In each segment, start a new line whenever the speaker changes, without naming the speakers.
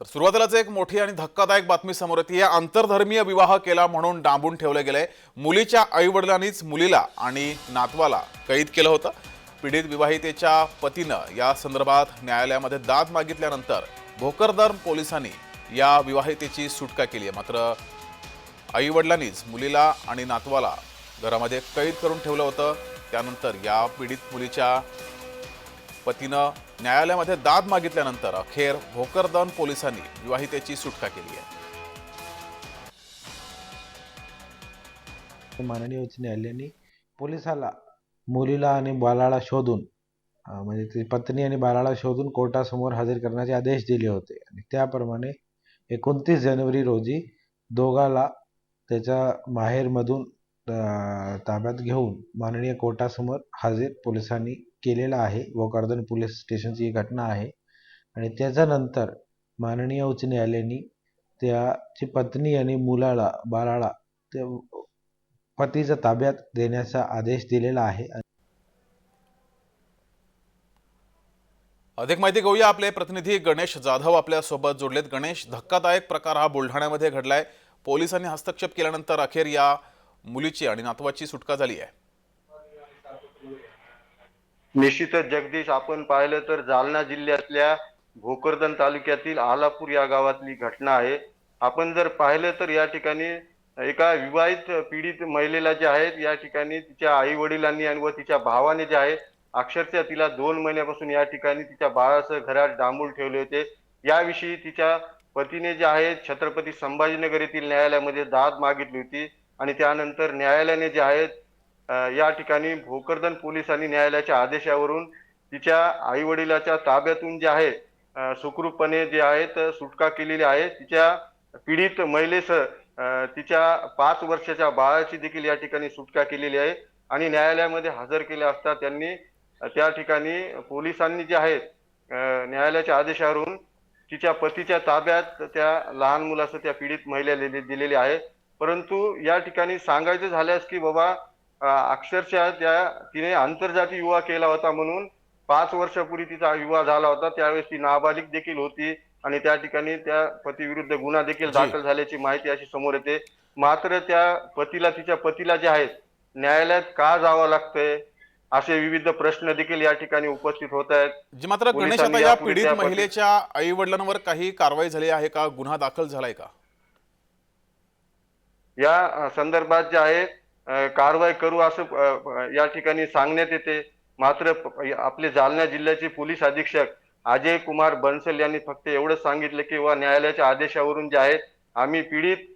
तर सुरुवातीलाच एक मोठी आणि धक्कादायक बातमी समोर येते. या आंतरधर्मीय विवाह केला म्हणून डांबून ठेवले गेले. मुलीच्या आईवडिलांनीच मुलीला आणि नातवाला कैद केलं होतं. पीडित विवाहितेच्या पतीनं या संदर्भात न्यायालयामध्ये दाद मागितल्यानंतर भोकरदन पोलिसांनी या विवाहितेची सुटका केली आहे. मात्र आईवडिलांनीच मुलीला आणि नातवाला घरामध्ये कैद करून ठेवलं होतं. त्यानंतर या पीडित मुलीच्या पतीनं न्यायालयामध्ये दाद मागितल्यानंतर अखेर भोकरदन पोलिसांनी विवाहितेची सुटका केली आहे.
माननीय उच्च न्यायालयाने पोलिसाला मुलीला आणि बाळाला शोधून म्हणजे ती पत्नी आणि बाळाला शोधून कोर्टासमोर हजर करण्याचे आदेश दिले होते. आणि त्याप्रमाणे एकोणतीस जानेवारी रोजी दोघाला त्याच्या माहेरमधून ताब्यात घेऊन माननीय कोर्टासमोर हजर पोलिसांनी केलेला आहे. भोकरदन पोलीस स्टेशनची ही घटना आहे. आणि त्याच्यानंतर माननीय उच्च न्यायालयाने त्याची पत्नी आणि मुलाला बाळाला त्या पतीच्या ताब्यात देण्याचा आदेश दिलेला आहे.
अधिक माहिती घेऊया आपले प्रतिनिधी गणेश जाधव. आपल्यासोबत जोडलेत गणेश. धक्कादायक प्रकार हा बुलढाण्यामध्ये घडलाय. पोलिसांनी हस्तक्षेप केल्यानंतर अखेर या मुलीची आणि नातवाची सुटका झाली आहे.
निश्चितच जगदीश आपण पाहिलं तर जालना जिल्ह्यातल्या भोकरदन तालुक्यातील आलापूर या गावातली घटना आहे. आपण जर पाहिलं तर या ठिकाणी एका विवाहित पीडित महिलेला जे आहेत या ठिकाणी तिच्या आई वडिलांनी आणि व तिच्या भावाने जे आहे अक्षरशः तिला दोन महिन्यापासून या ठिकाणी तिच्या बाळासह घरात डांबून ठेवले होते. याविषयी तिच्या पतीने जे आहे छत्रपती संभाजीनगर येथील न्यायालयामध्ये दाद मागितली होती. आणि त्यानंतर न्यायालयाने जे आहेत या ठिकाणी भोकरदन पोलिसांनी न्यायालयाच्या आदेशावरून तिच्या आई वडिलाच्या ताब्यातून जे आहे सुखरूपपणे जे आहेत सुटका केलेली आहे. तिच्या पीडित महिलेसह तिच्या पाच वर्षाच्या बाळाची देखील या ठिकाणी सुटका केलेली आहे. आणि न्यायालयामध्ये हजर केले असता त्यांनी त्या ठिकाणी पोलिसांनी जे आहेत न्यायालयाच्या आदेशावरून तिच्या पतीच्या ताब्यात त्या लहान मुलाचं त्या पीडित महिलेला दिले- दिलेले आहे. परंतु या ठिकाणी सांगायचं झाल्यास की बाबा अक्षरशः त्या तिने आंतरजातीय विवाह केला होता म्हणून पाच वर्षापूर्वी तिचा विवाह झाला होता. त्यावेळेस ती नाबालिक देखील होती आणि त्या ठिकाणी त्या पतीविरुद्ध गुन्हा देखील. दाखल झाल्याची माहिती अशी समोर येते. मात्र त्या पतीला तिच्या पतीला जे आहेत न्यायालयात का जावं लागतंय असे विविध प्रश्न देखील या ठिकाणी उपस्थित होत आहेत.
मात्र गणेश आता या पीडित महिलेच्या आई वडिलांवर काही कारवाई झाली आहे का? गुन्हा दाखल झालाय का?
या संदर्भात जे आहे कारवाई करू असं या ठिकाणी सांगण्यात येते. मात्र आपले जालना जिल्ह्याचे पोलीस अधीक्षक अजय कुमार बन्सल यांनी फक्त एवढंच सांगितलं की वा न्यायालयाच्या आदेशावरून जे आहे आम्ही पीडित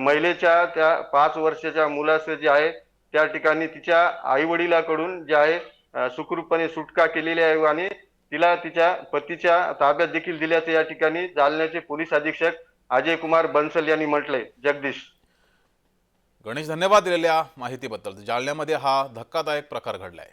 महिलेच्या त्या पाच वर्षाच्या मुलाचं जे आहे त्या ठिकाणी तिच्या आई वडिलाकडून जे आहे सुखरूपपणे सुटका केलेली आहे आणि तिला तिच्या पतीच्या ताब्यात देखील दिल्याचं या ठिकाणी जालन्याचे पोलीस अधीक्षक अजय कुमार बन्सल यांनी म्हटलंय. जगदीश.
गणेश धन्यवाद दिलेल्या माहितीबद्दल. जालन्यामध्ये हा धक्कादायक प्रकार घडलाय.